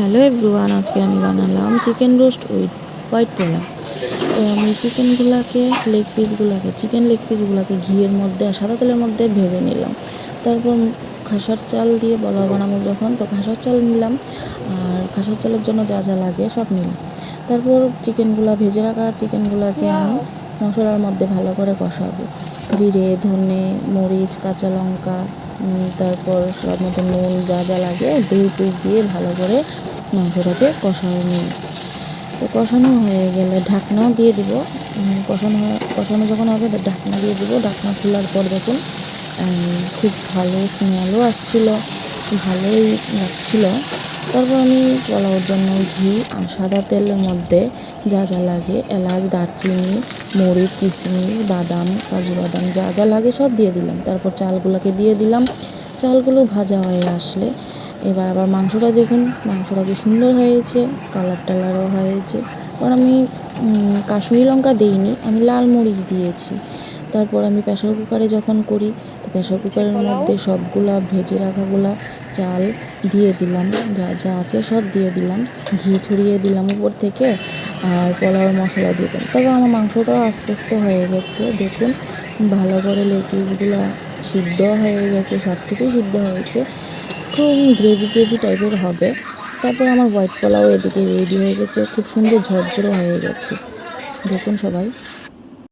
Hello everyone, আজকে আমি বানালাম chicken roast with white pulao. তো আমি চিকেনগুলোকে লেগ পিসগুলোকে চিকেন লেগ পিসগুলোকে ঘিয়ের মধ্যে আর সাদা তেলের মধ্যে ভেজে নিলাম। তারপর খাসার চাল দিয়ে বলা বানাবো যখন, তো খাসার চাল নিলাম, আর খাসার চালের জন্য যা যা লাগে সব নিলাম। তারপর চিকেনগুলো ভেজে রাখা চিকেনগুলোকে আমি মশলার মধ্যে ভালো করে কষাবো। জিরে, ধনে, মরিচ, কাঁচা লঙ্কা তারপর সব মতো নুন যা যা লাগে, দুই পিস দিয়ে ভালো করে মাংসটাকে কষানো নিই। তো কষানো হয়ে গেলে ঢাকনা দিয়ে দিব। কষানো কষানো যখন হবে ঢাকনা দিয়ে দিব। ঢাকনা খোলার পর দেখুন খুব ভালো স্মেলও আসছিল, ভালোই লাগছিল। তারপর আমি পোলাওর জন্য ঘি আর সাদা তেলের মধ্যে যা যা লাগে, এলাচ, দারচিনি, মরিচ কিশমিশ বাদাম, কাজু বাদাম যা যা লাগে সব দিয়ে দিলাম। তারপর চালগুলোকে দিয়ে দিলাম। চালগুলো ভাজা হয়ে আসলে এবার আবার মাংসটা দেখুন, মাংসটা কি সুন্দর হয়েছে, কালার টালারও হয়েছে। কারণ আমি কাশ্মীরি লঙ্কা দিইনি, আমি লাল মরিচ দিয়েছি। তারপর আমি প্রেশার কুকারে যখন করি, তো প্রেশার কুকারের মধ্যে সবগুলা ভেজে রাখাগুলা, চাল দিয়ে দিলাম, যা যা আছে সব দিয়ে দিলাম, ঘি ছড়িয়ে দিলাম উপর থেকে, আর পোলাওর মশলা দিয়ে দিলাম। তবে আমার মাংসটাও আস্তে আস্তে হয়ে গেছে, দেখুন, ভালো করে লেগ পিসগুলো সিদ্ধ হয়ে গেছে সব কিছুই সিদ্ধ হয়েছে। খুব গ্রেভি গ্রেভি টাইপের হবে। তারপর আমার হোয়াইট পোলাও এদিকে রেডি হয়ে গেছে। খুব সুন্দর ঝরঝরে হয়ে গেছে। দেখুন সবাই।